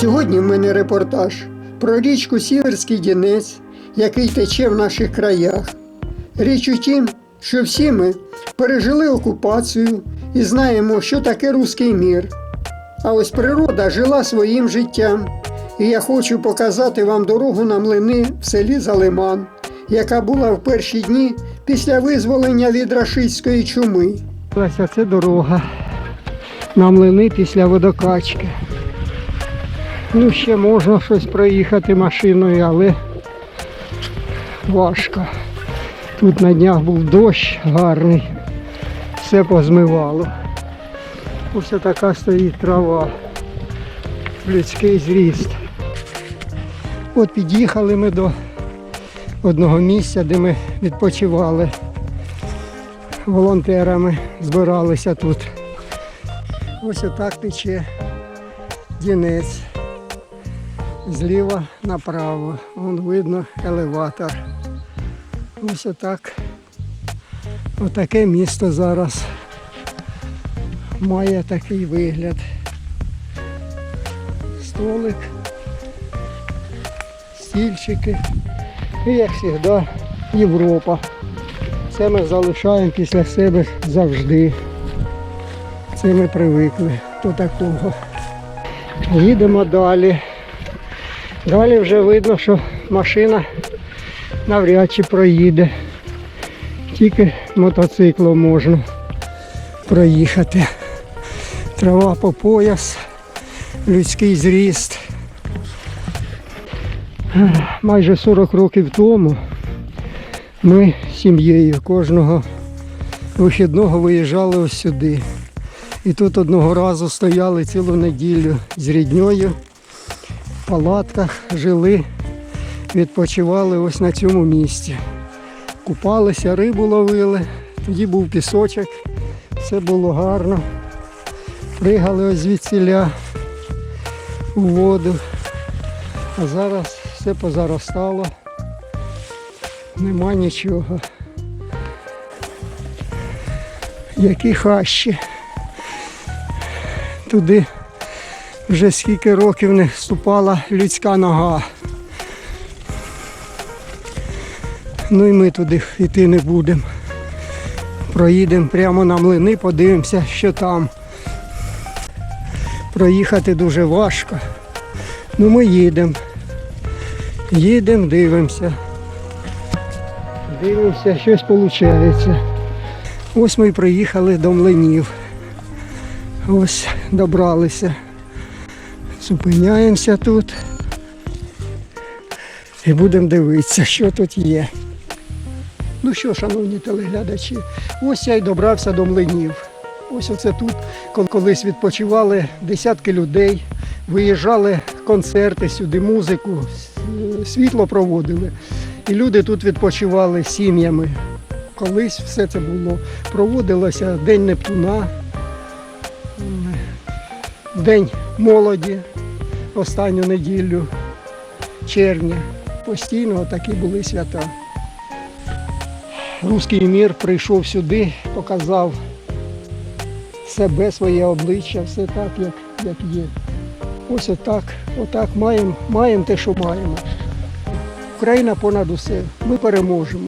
Сьогодні в мене репортаж про річку Сіверський Дінець, який тече в наших краях. Річ у тім, що всі ми пережили окупацію і знаємо, що таке руський мір. А ось природа жила своїм життям. І я хочу показати вам дорогу на млини в селі Залиман, яка була в перші дні після визволення від рашистської чуми. Ось це дорога на млини після водокачки. Ну, ще можна щось проїхати машиною, але важко. Тут на днях був дощ гарний, все позмивало. Ось така стоїть трава, людський зріст. От під'їхали ми до одного місця, де ми відпочивали. Волонтерами збиралися тут. Ось отак тече Дінець. Зліва направо. Вон видно елеватор. Ось отак. Отаке місто зараз має такий вигляд. Столик, стільчики. І як завжди Європа. Це ми залишаємо після себе завжди. Це ми привикли до такого. Їдемо далі. Далі вже видно, що машина навряд чи проїде. Тільки мотоциклом можна проїхати. Трава по пояс, людський зріст. Майже 40 років тому ми з сім'єю кожного вихідного виїжджали ось сюди. І тут одного разу стояли цілу неділю з рідньою, палатках жили, відпочивали ось на цьому місці. Купалися, рибу ловили, тоді був пісочок, все було гарно. Пригали ось звідсіля у воду. А зараз все позаростало. Нема нічого. Які хащі. Туди вже скільки років не ступала людська нога. Ну і ми туди йти не будемо. Проїдемо прямо на млини, подивимося, що там. Проїхати дуже важко. Ну ми їдемо. Їдемо, дивимося. Дивимося, щось виходить. Ось ми і приїхали до млинів. Ось добралися. Зупиняємося тут. І будемо дивитися, що тут є. Ну що, шановні телеглядачі, ось я й добрався до млинів. Ось оце тут кол- колись відпочивали десятки людей, виїжджали концерти сюди, музику, світло проводили. І люди тут відпочивали сім'ями. Колись все це було. Проводилося День Нептуна, День молоді останню неділю червня. Постійно такі були свята. Руський мір прийшов сюди, показав себе, своє обличчя, все так, як, як є. Ось отак, отак маємо, маємо те, що маємо. Україна понад усе. Ми переможемо.